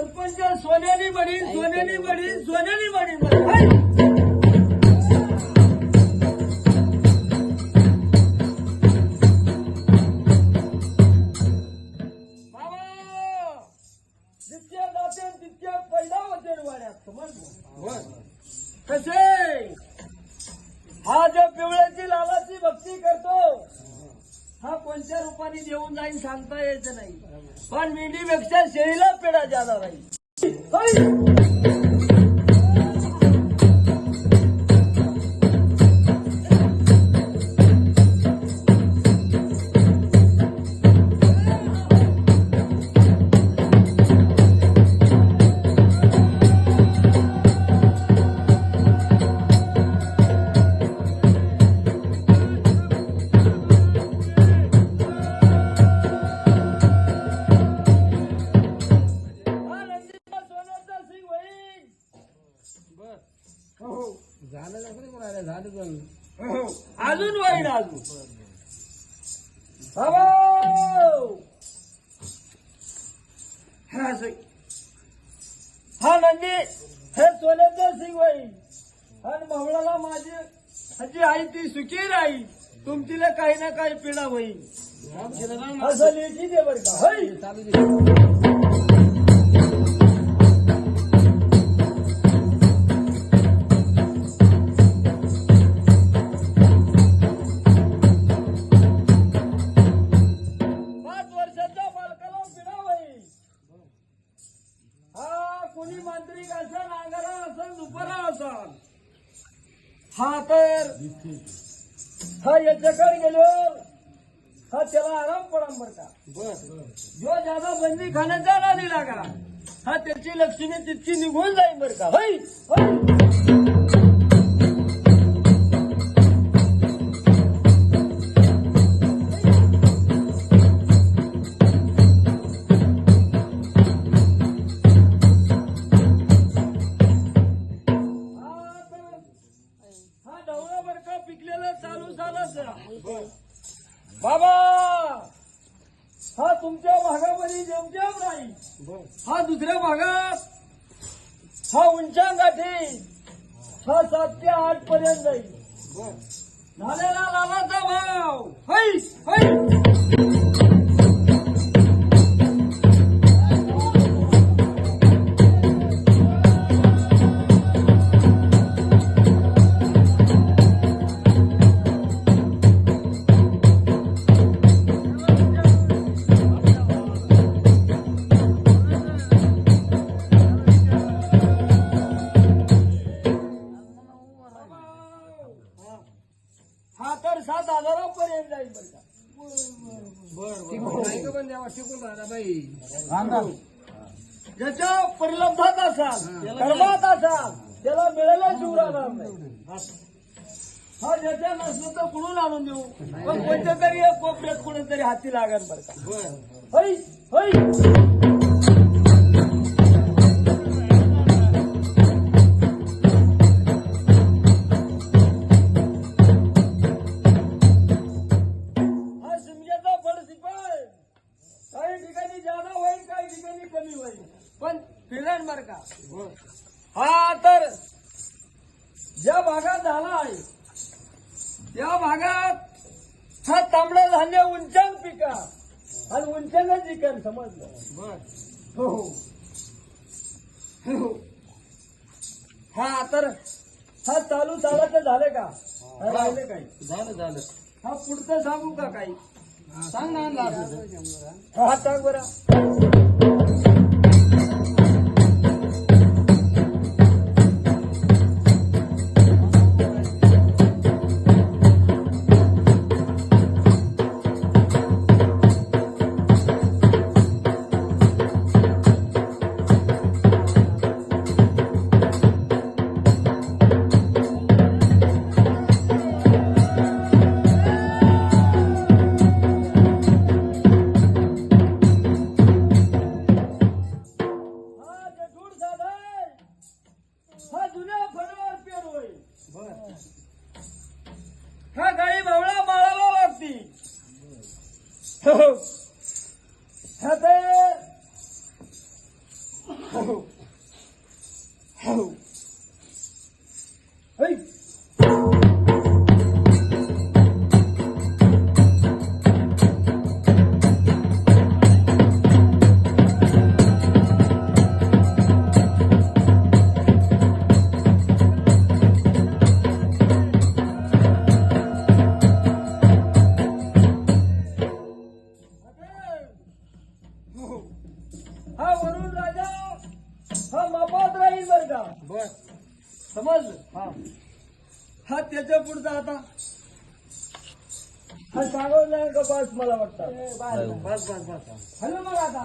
सरपंच सोन्यानी बडीन सोन्यानी बडीन सोन्यानी समजलं कसे? हा जो पिवळ्याची लालाची भक्ती करतो हा कोणत्या रूपाने देऊन जाईल सांगता यायचं नाही. पण मेंढीपेक्षा शेळीला पेढा जादा राहील होईल अजून हा. हा नंदी हे सोन्याचा सिंग होईल आणि मावळाला माझी हजी आई ती सुखी राहील. तुमचीला काही ना काही पिढा होईल. असं लेखी दे बरं का. हा तर हा याच्याकडे गेलो. हा त्याला आराम पडा बर का? जो ज्यादा बंदी खाण्याचा नादी लागा हा त्याची लक्ष्मी तितकी निघून जाईल बर का? बाबा! हा तुमच्या भागामध्ये जेमतेम नाही बर. हा दुसऱ्या भागात. हा उंच्या गाठी हा सात ते आठ पर्यंत जाईल झालेला लालाचा भाव. है है हा ज्याच्या परिलब्धात असाल कर्मात असाल त्याला मिळायला जीव राहणार नाही. हा ज्याच्या नसलं तर कुठून आणून देऊ? पण कोणत्या तरी एक कोपऱ्यात कुठेतरी हाती लागेल बरं का. बर होय. होय. ज्या भागात झाला आहे त्या भागात हा तांबडा धान्य उंचान पिका. आणि उंचानच जिकन समजलं. बर हो. हो. हा. तर हा चालू चालायचं झाले का? हा, राहिले काही? झालं झालं. हा पुढचं सांगू का काही? सांग ना हा सांग बरं. हो. बर. समजलं हा. हा त्याच्या पुढचा आता. हा सांगवलं का बस मला वाटतं? बस बस बस हॅलो मग आता.